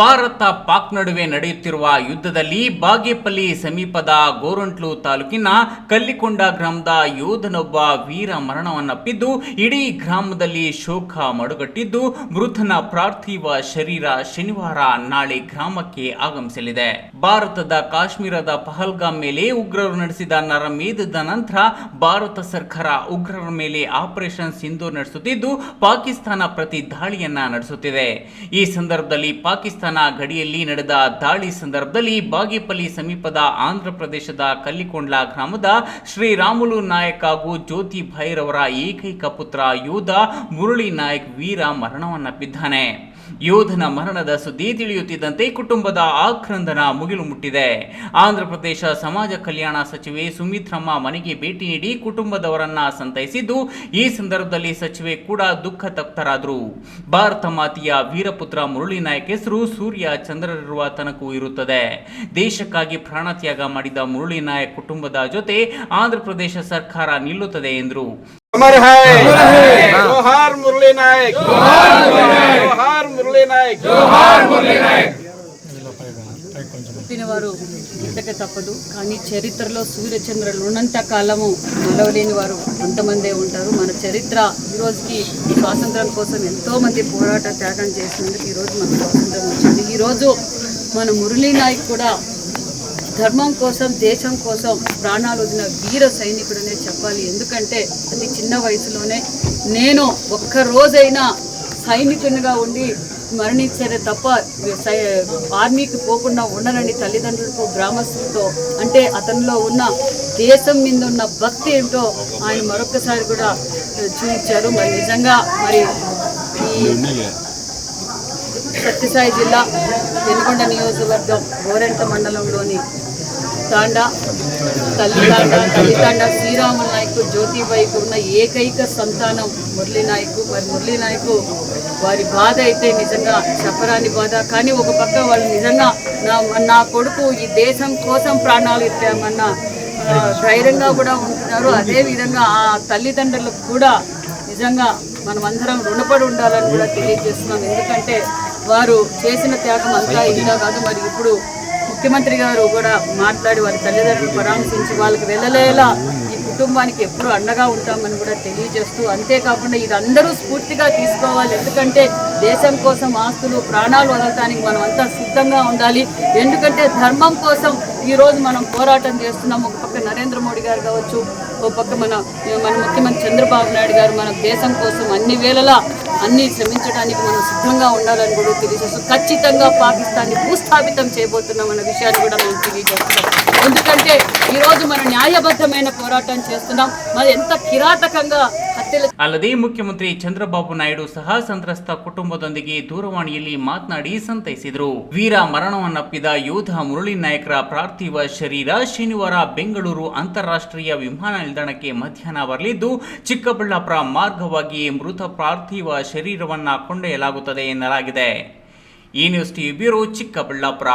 ಭಾರತ ಪಾಕ್ ನಡುವೆ ನಡೆಯುತ್ತಿರುವ ಯುದ್ಧದಲ್ಲಿ ಬಾಗೇಪಲ್ಲಿ ಸಮೀಪದ ಗೋರಂಟ್ಲು ತಾಲೂಕಿನ ಕಲ್ಲಿಕೊಂಡ ಗ್ರಾಮದ ಯೋಧನೊಬ್ಬ ವೀರ ಮರಣವನ್ನಪ್ಪಿದ್ದು, ಇಡೀ ಗ್ರಾಮದಲ್ಲಿ ಶೋಕ ಮಡುಗಟ್ಟಿದ್ದು, ಮೃತನ ಪಾರ್ಥಿವ ಶರೀರ ಶನಿವಾರ ನಾಳೆ ಗ್ರಾಮಕ್ಕೆ ಆಗಮಿಸಲಿದೆ. ಭಾರತದ ಕಾಶ್ಮೀರದ ಪಹಲ್ಗಾಮ್ ಮೇಲೆ ಉಗ್ರರು ನಡೆಸಿದ ನರಮೇಧದ ನಂತರ ಭಾರತ ಸರ್ಕಾರ ಉಗ್ರರ ಮೇಲೆ ಆಪರೇಷನ್ ಸಿಂಧು ನಡೆಸುತ್ತಿದ್ದು, ಪಾಕಿಸ್ತಾನ ಪ್ರತಿ ದಾಳಿಯನ್ನ ನಡೆಸುತ್ತಿದೆ. ಈ ಸಂದರ್ಭದಲ್ಲಿ ಪಾಕಿಸ್ತಾನ ಗಡಿಯಲ್ಲಿ ನಡೆದ ದಾಳಿ ಸಂದರ್ಭದಲ್ಲಿ ಬಾಗೇಪಲ್ಲಿ ಸಮೀಪದ ಆಂಧ್ರ ಪ್ರದೇಶದ ಕಲ್ಲಿಕೊಂಡ್ಲ ಗ್ರಾಮದ ಶ್ರೀರಾಮುಲು ನಾಯಕ್ ಹಾಗೂ ಜ್ಯೋತಿ ಭೈರವರ ಏಕೈಕ ಪುತ್ರ ಯೋಧ ಮುರಳಿ ನಾಯಕ್ ವೀರ ಮರಣವನ್ನಪ್ಪಿದ್ದಾನೆ ಯೋಧನ ಮರಣದ ಸುದ್ದಿ ತಿಳಿಯುತ್ತಿದ್ದಂತೆ ಕುಟುಂಬದ ಆಕ್ರಂದನ ಮುಗಿಲು ಮುಟ್ಟಿದೆ. ಆಂಧ್ರಪ್ರದೇಶ ಸಮಾಜ ಕಲ್ಯಾಣ ಸಚಿವೆ ಸುಮಿತ್ರಮ್ಮ ಮನೆಗೆ ಭೇಟಿ ನೀಡಿ ಕುಟುಂಬದವರನ್ನ ಸಂತೈಸಿದ್ದು, ಈ ಸಂದರ್ಭದಲ್ಲಿ ಸಚಿವೆ ಕೂಡ ದುಃಖ ತಪ್ತರಾದರು ಭಾರತ ಮಾತೆಯ ವೀರಪುತ್ರ ಮುರಳಿ ನಾಯಕ್ ಹೆಸರು ಸೂರ್ಯ ಚಂದ್ರರಿರುವ ತನಕೂ ಇರುತ್ತದೆ. ದೇಶಕ್ಕಾಗಿ ಪ್ರಾಣತ್ಯಾಗ ಮಾಡಿದ ಮುರಳಿ ನಾಯಕ್ ಕುಟುಂಬದ ಜೊತೆ ಆಂಧ್ರಪ್ರದೇಶ ಸರ್ಕಾರ ನಿಲ್ಲುತ್ತದೆ ಎಂದರು. अमर है जोहार मुरली नायक जोहार मुरली नायक పుట్టినవారు ఇంతకే తప్పదు కానీ చరిత్రలో సూర్యచంద్రులు ఉన్నంత కాలము మలవలేని వారు కొంతమందే ఉంటారు మన చరిత్ర ఈ రోజుకి స్వాతంత్రం కోసం ఎంతో మంది పోరాట త్యాగం చేసినందుకు ఈరోజు మన స్వాతంత్రం వచ్చింది ఈరోజు మన మురళీ నాయక్ కూడా ధర్మం కోసం దేశం కోసం ప్రాణాలు వదిలిన వీర సైనికుడనే చెప్పాలి. ఎందుకంటే అతి చిన్న వయసులోనే నేను ఒక్కరోజైనా సైనికునిగా ఉండి మరణించారే తప్ప సై- ఆర్మీకి పోకుండా ఉండనని తల్లిదండ్రులతో గ్రామస్తులతో అంటే అతనిలో ఉన్న దేశం మీద ఉన్న భక్తి ఏంటో ఆయన మరొకసారి కూడా చూపించారు. మరి నిజంగా మరి ఈ సత్యసాయి జిల్లా పెనుకొండ నియోజకవర్గం గోరెంట మండలంలోని తాండా తల్లితాండ తల్లితాండ శ్రీరాముల నాయకు జ్యోతిబాయికు ఉన్న ఏకైక సంతానం మురళీ నాయకు. మరి మురళీ నాయకు వారి బాధ అయితే నిజంగా చెప్పరాని బాధ. కానీ ఒక పక్క వాళ్ళు నిజంగా నా నా కొడుకు ఈ దేశం కోసం ప్రాణాలు ఇచ్చామన్న ధైర్యంగా కూడా ఉంటున్నారు. అదే విధంగా ఆ తల్లిదండ్రులకు కూడా నిజంగా మనమందరం రుణపడి ఉండాలని కూడా తెలియజేస్తున్నాం. ఎందుకంటే వారు చేసిన త్యాగం అంతా ఇంత కాదు మరి ఇప్పుడు ముఖ్యమంత్రి గారు కూడా మాట్లాడి వారి తల్లిదండ్రులు పరామర్శించి వాళ్ళకి వెళ్ళలేలా ఈ కుటుంబానికి ఎప్పుడు అండగా ఉంటామని కూడా తెలియజేస్తూ అంతేకాకుండా ఇది అందరూ స్ఫూర్తిగా తీసుకోవాలి. ఎందుకంటే దేశం కోసం ఆస్తులు ప్రాణాలు వదలటానికి మనం అంతా సిద్ధంగా ఉండాలి. ఎందుకంటే ధర్మం కోసం ఈ రోజు మనం పోరాటం చేస్తున్నాం. ఒక పక్క నరేంద్ర మోడీ గారు కావచ్చు ఒక పక్క మన మన ముఖ్యమంత్రి చంద్రబాబు నాయుడు గారు మన దేశం కోసం అన్ని వేళలా అన్ని శ్రమించడానికి మనం సిద్ధంగా ఉండాలని కూడా తెలియజేస్తూ ఖచ్చితంగా పాకిస్తాన్ని భూస్థాపితం చేయబోతున్నాం అన్న విషయాన్ని కూడా మేము తెలియజేస్తున్నాం. ఎందుకంటే ఈరోజు మనం న్యాయబద్ధమైన పోరాటం చేస్తున్నాం. మరి ఎంత కిరాతకంగా ಅಲ್ಲದೆ ಮುಖ್ಯಮಂತ್ರಿ ಚಂದ್ರಬಾಬು ನಾಯ್ಡು ಸಹ ಸಂತ್ರಸ್ತ ಕುಟುಂಬದೊಂದಿಗೆ ದೂರವಾಣಿಯಲ್ಲಿ ಮಾತನಾಡಿ ಸಂತೈಸಿದರು. ವೀರ ಮರಣವನ್ನಪ್ಪಿದ ಯೋಧ ಮುರಳಿ ನಾಯಕರ ಪಾರ್ಥಿವ ಶರೀರ ಶನಿವಾರ ಬೆಂಗಳೂರು ಅಂತಾರಾಷ್ಟ್ರೀಯ ವಿಮಾನ ನಿಲ್ದಾಣಕ್ಕೆ ಮಧ್ಯಾಹ್ನ ಬರಲಿದ್ದು, ಚಿಕ್ಕಬಳ್ಳಾಪುರ ಮಾರ್ಗವಾಗಿ ಮೃತ ಪಾರ್ಥಿವ ಶರೀರವನ್ನ ಕೊಂಡೊಯ್ಯಲಾಗುತ್ತದೆ ಎನ್ನಲಾಗಿದೆ. ಈ ನ್ಯೂಸ್ ಟಿವಿ ಬ್ಯೂರೋ ಚಿಕ್ಕಬಳ್ಳಾಪುರ.